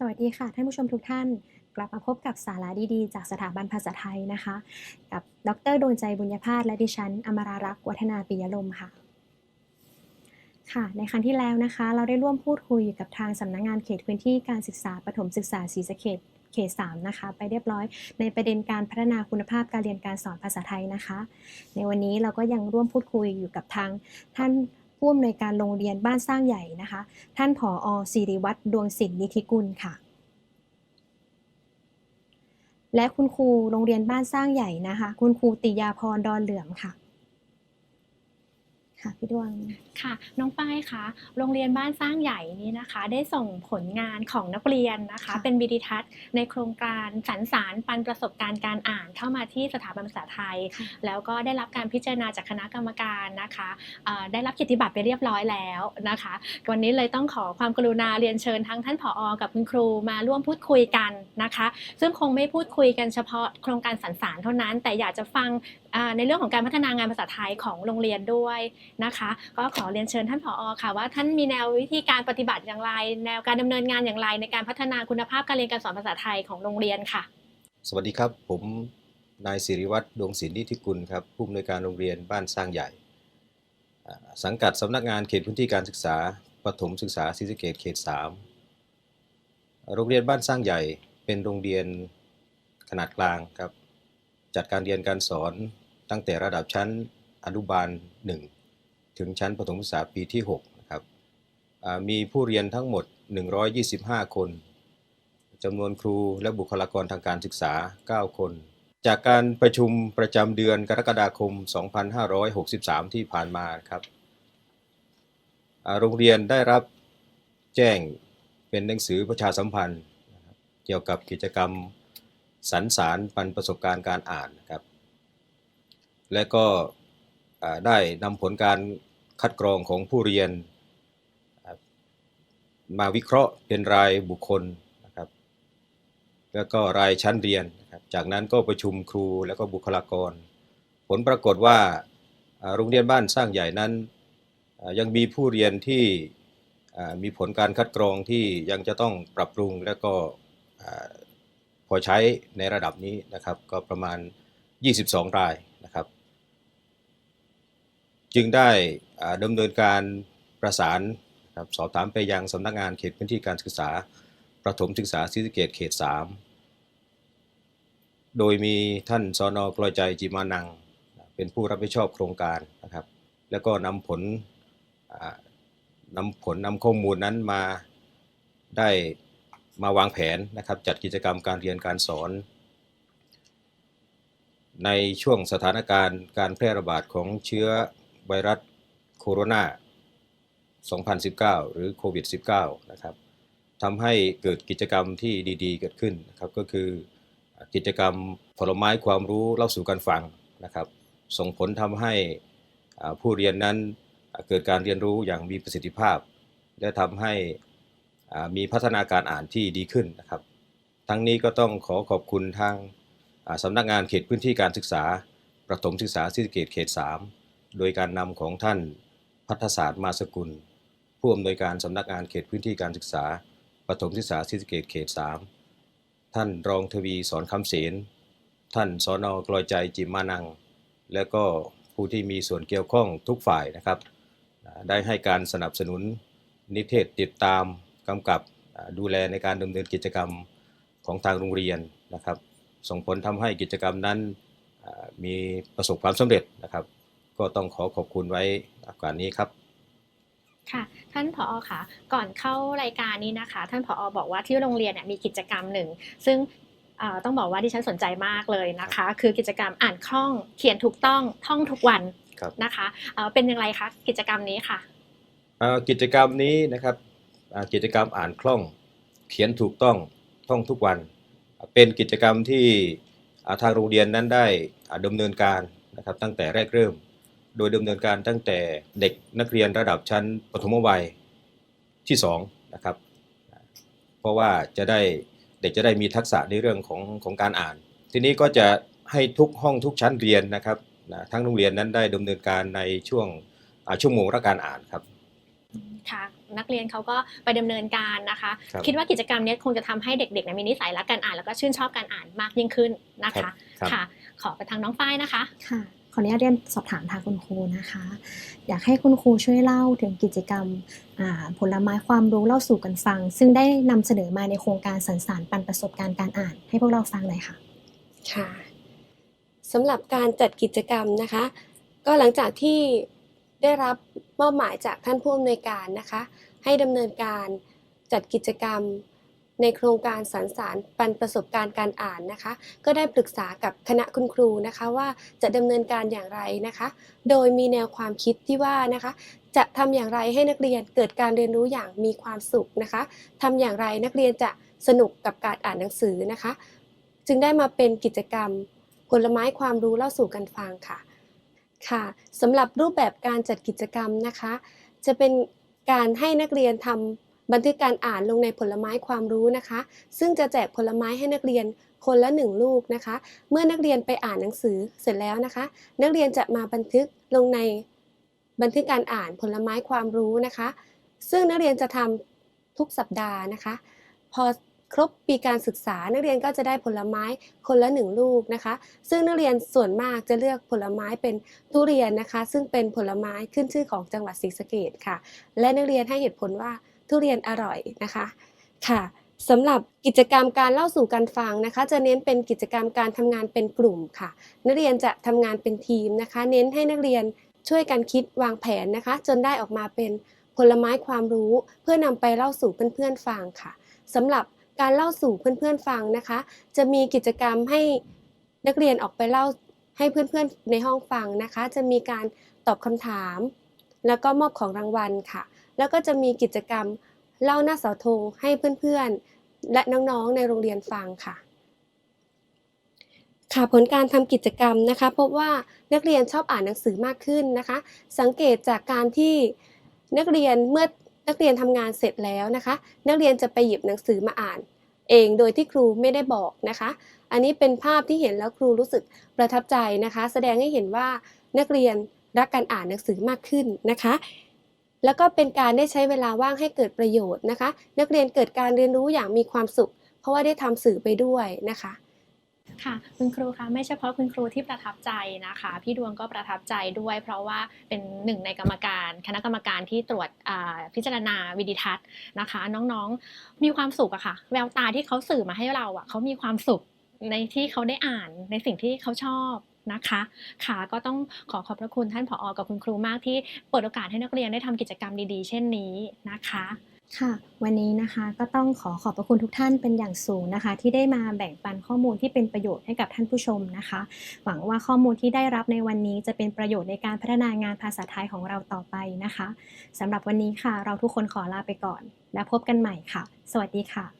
สวัสดีค่ะ ท่านผู้ชมทุกท่านกลับมาพบกับสาระดีๆ จากสถาบันภาษาไทยนะคะ กับดรดวงใจบุญญาภาสและดิฉัน อมรารักษ์วัฒนาปิยลมค่ะ ค่ะ ในครั้งที่แล้วนะคะ เราได้ร่วมพูดคุยกับทางสำนักงงานเขตพื้นที่การศึกษาประถมศึกษาศรีสะเกษเขต3นะคะ ไปเรียบร้อย ในประเด็นการพัฒนาคุณภาพการเรียนการสอนภาษาไทยนะคะ ในวันนี้เราก็ยังร่วมพูดคุยอยู่กับทางท่าน ผู้อำนวยการโรงเรียนบ้านสร้างใหญ่นะคะ ท่านผออสิริวัตรดวงศิลป์นิธิกุลค่ะ และคุณครูโรงเรียนบ้านสร้างใหญ่นะคะ คุณครูติยาพรดอนเหลือมค่ะ ค่ะพี่ดวงค่ะ น้องป้ายคะโรงเรียนบ้านสร้างใหญ่นี้นะคะ ได้ส่งผลงานของนักเรียนนะคะค่ะเป็นวิดีทัศน์ในโครงการสรรสารปันประสบการณ์การอ่านเข้ามาที่สถาบันภาษาไทยค่ะแล้วก็ได้รับการพิจารณาจากคณะกรรมการนะคะเอ่อได้รับเกียรติบัตรไปเรียบร้อยแล้วนะคะ วันนี้เลยต้องขอความกรุณาเรียนเชิญทั้งท่านผอ กับคุณครูมาร่วมพูดคุยกันนะคะ ซึ่งคงไม่พูดคุยกันเฉพาะโครงการสรรสารเท่านั้น แต่อยากจะฟังอ่าในเรื่องของการพัฒนางานภาษาไทยของโรงเรียนด้วยนะคะ ก็ขอเรียนเชิญท่านผอค่ะว่าท่านมีแนววิธีการปฏิบัติอย่างไร แนวการดำเนินงานอย่างไร ในการพัฒนาคุณภาพการเรียนการสอนภาษาไทยของโรงเรียนค่ะ สวัสดีครับ ผมนายสิริวัตรดวงศิลป์นิธิกุลครับผู้อำนวยการโรงเรียนบ้านสร้างใหญ่ สังกัดสำนักงานเขตพื้นที่การศึกษาประถมศึกษาศรีสะเกษเขต 3 โรงเรียนบ้านสร้างใหญ่เป็นโรงเรียนขนาดกลางครับ จัดการเรียนการสอนตั้งแต่ระดับชั้นอนุบาล 1 ถึงชั้นประถมศึกษาปีที่6นะครับมีผู้เรียนทั้งหมด 125 คนจำนวนครูและบุคลากรทางการศึกษา 9 คน จากการประชุมประจำเดือนกรกฎาคม 2563 ที่ผ่านมาครับโรงเรียนได้รับแจ้งเป็นหนังสือประชาสัมพันธ์ เกี่ยวกับกิจกรรม สรรสารปันประสบการณ์การอ่านนะครับ และก็ได้นำผลการคัดกรองของผู้เรียน มาวิเคราะห์เป็นรายบุคคลนะครับ แล้วก็รายชั้นเรียนนะครับจากนั้นก็ประชุมครูแล้วก็บุคลากร ผลปรากฏว่าโรงเรียนบ้านสร้างใหญ่นั้น ยังมีผู้เรียนที่มีผลการคัดกรองที่ยังจะต้องปรับปรุงแล้วก็ พอใช้ในระดับนี้นะครับก็ประมาณ 22 รายนะครับ จึงได้ดำเนินการประสานครับสอบถามไปยังสำนักงานเขตพื้นที่การศึกษา ประถมศึกษาศรีสะเกษเขต 3 โดยมีท่านสอนอกลอยใจจิมานัง เป็นผู้รับผิดชอบโครงการนะครับ แล้วก็นำผลนำผลนำข้อมูลนั้นมาได้ มาวางแผนนะครับจัดกิจกรรมการเรียนการสอน ในช่วงสถานการณ์การแพร่ระบาดของเชื้อไวรัสโคโรนา2019 หรือโควิด -19 นะครับทำให้เกิดกิจกรรมที่ดีๆ เกิดขึ้นนะครับก็คือกิจกรรมผลไม้ความรู้เล่าสู่กันฟังนะครับ ส่งผลทำให้ผู้เรียนนั้นเกิดการเรียนรู้อย่างมีประสิทธิภาพ และทำให้ มีพัฒนาการอ่านที่ดีขึ้นนะครับ ทั้งนี้ก็ต้องขอขอบคุณทางสำนักงานเขตพื้นที่การศึกษา ประถมศึกษาศรีสะเกษเขต 3 โดยการนำของท่านพัฒศาสตร์มาสกุล ผู้อำนวยการสำนักงานเขตพื้นที่การศึกษา ประถมศึกษาศรีสะเกษเขต 3 ท่านรองทวีสอนคำเสนท่านสอนอกลอยใจจิมมานัง และก็ผู้ที่มีส่วนเกี่ยวข้องทุกฝ่ายนะครับ ได้ให้การสนับสนุนนิเทศติดตาม กำกับอ่าดูแลในการดำเนินกิจกรรมของทางโรงเรียนนะครับ ส่งผลทำให้กิจกรรมนั้นอ่ามีประสบความสำเร็จนะครับ ก็ต้องขอขอบคุณไว้โอกาสนี้ครับค่ะท่านผอค่ะ ก่อนเข้ารายการนี้นะคะ ท่านผอบอกว่าที่โรงเรียนเนี่ยมีกิจกรรมหนึ่ง ซึ่งเอ่อต้องบอกว่าดิฉันสนใจมากเลยนะคะ คือกิจกรรมอ่านคล่องเขียนถูกต้องท่องทุกวันครับนะคะเอ่อเป็นอย่างไรคะกิจกรรมนี้ค่ะอ่ากิจกรรมนี้นะครับอ่า กิจกรรมอ่านคล่อง เขียนถูกต้องท่องทุกวัน เป็นกิจกรรมที่ทางโรงเรียนนั้นได้อ่าดำเนินการนะครับตั้งแต่แรกเริ่ม โดยดำเนินการตั้งแต่เด็กนักเรียนระดับชั้นปฐมวัยที่2นะครับเพราะว่าจะได้เด็กจะได้มีทักษะในเรื่องของของการอ่าน ทีนี้ก็จะให้ทุกห้องทุกชั้นเรียนนะครับนะทั้งโรงเรียนนั้นได้ดำเนินการในช่วงชั่วโมงละการอ่านครับ ค่ะนักเรียนเขาก็ไปดำเนินการนะคะครับคิดว่ากิจกรรมเนี้ยคงจะทำให้เด็กๆเนี่ยมีนิสัยรักการอ่านแล้วก็ชื่นชอบการอ่านมากยิ่งขึ้นนะครัคะบครับค่ะ ขอไปทางน้องฝ้ายนะคะค่ะขออนุญาตเรียนสอบถามทางคุณครูนะคะ อยากให้คุณครูช่วยเล่าถึงกิจกรรมอ่าผลไม้ความรู้เล่าสู่กันฟัง ซึ่งได้นำเสนอมาในโครงการสรรสารปันประสบการณ์การอ่าน ให้พวกเราฟังหน่อยค่ะค่ะสำหรับการจัดกิจกรรมนะคะ ก็หลังจากที่ ได้รับมอบหมายจากท่านผู้อำนวยการนะคะ ให้ดำเนินการจัดกิจกรรมในโครงการสรรสารปันประสบการณ์การอ่านนะคะ ก็ได้ปรึกษากับคณะคุณครูนะคะว่าจะดำเนินการอย่างไรนะคะ โดยมีแนวความคิดที่ว่านะคะ จะทำอย่างไรให้นักเรียนเกิดการเรียนรู้อย่างมีความสุขนะคะทำอย่างไรนักเรียนจะสนุกกับการอ่านหนังสือนะคะ จึงได้มาเป็นกิจกรรมผลไม้ความรู้เล่าสู่กันฟังค่ะ ค่ะสำหรับรูปแบบการจัดกิจกรรมนะคะ จะเป็นการให้นักเรียนทำบันทึกการอ่านลงในผลไม้ความรู้นะคะ ซึ่งจะแจกผลไม้ให้นักเรียนคนละหนึ่งลูกนะคะ เมื่อนักเรียนไปอ่านหนังสือเสร็จแล้วนะคะ นักเรียนจะมาบันทึกลงในบันทึกการอ่านผลไม้ความรู้นะคะ ซึ่งนักเรียนจะทำทุกสัปดาห์นะคะ พอ ครบปีการศึกษา นักเรียนก็จะได้ผลไม้คนละหนึ่งลูกนะคะ ซึ่งนักเรียนส่วนมากจะเลือกผลไม้เป็นทุเรียนนะคะ ซึ่งเป็นผลไม้ขึ้นชื่อของจังหวัดศรีสะเกษค่ะ และนักเรียนให้เหตุผลว่าทุเรียนอร่อยนะคะค่ะสำหรับกิจกรรมการเล่าสู่กันฟังนะคะ จะเน้นเป็นกิจกรรมการทำงานเป็นกลุ่มค่ะ นักเรียนจะทำงานเป็นทีมนะคะ เน้นให้นักเรียนช่วยกันคิดวางแผนนะคะ จนได้ออกมาเป็นผลไม้ความรู้ เพื่อนำไปเล่าสู่เพื่อนๆฟังค่ะสำหรับ การเล่าสู่เพื่อนๆฟังนะคะ จะมีกิจกรรมให้นักเรียนออกไปเล่าให้เพื่อนๆในห้องฟังนะคะ จะมีการตอบคำถาม แล้วก็มอบของรางวัลค่ะ แล้วก็จะมีกิจกรรมเล่าหน้าเสาธงให้เพื่อนๆ และน้องๆในโรงเรียนฟังค่ะ ค่ะผลการทำกิจกรรมนะคะ พบว่านักเรียนชอบอ่านหนังสือมากขึ้นนะคะ สังเกตจากการที่นักเรียนเมื่อ นักเรียนทำงานเสร็จแล้วนะคะ นักเรียนจะไปหยิบหนังสือมาอ่าน เองโดยที่ครูไม่ได้บอกนะคะ อันนี้เป็นภาพที่เห็นแล้วครูรู้สึกประทับใจนะคะ แสดงให้เห็นว่านักเรียนรักการอ่านหนังสือมากขึ้นนะคะ แล้วก็เป็นการได้ใช้เวลาว่างให้เกิดประโยชน์นะคะ นักเรียนเกิดการเรียนรู้อย่างมีความสุข เพราะว่าได้ทำสื่อไปด้วยนะคะ ค่ะคุณครูคะไม่เฉพาะคุณครูที่ประทับใจนะคะ พี่ดวงก็ประทับใจด้วย เพราะว่าเป็นหนึ่งในกรรมการคณะกรรมการที่ตรวจพิจารณาวิดิทัศน์นะคะ น้องๆมีความสุขอะค่ะ แววตาที่เขาสื่อมาให้เราอะเขามีความสุขในที่เขาได้อ่านในสิ่งที่เขาชอบนะคะค่ะก็ต้องขอขอบพระคุณท่านผอ กับคุณครูมากที่เปิดโอกาสให้นักเรียนได้ทำกิจกรรมดีๆ เช่นนี้นะคะ ค่ะ วันนี้นะคะก็ต้องขอขอบพระคุณทุกท่านเป็นอย่างสูงนะคะ ที่ได้มาแบ่งปันข้อมูลที่เป็นประโยชน์ให้กับท่านผู้ชมนะคะ หวังว่าข้อมูลที่ได้รับในวันนี้จะเป็นประโยชน์ในการพัฒนางานภาษาไทยของเราต่อไปนะคะสำหรับวันนี้ค่ะ เราทุกคนขอลาไปก่อน และพบกันใหม่ค่ะ สวัสดีค่ะ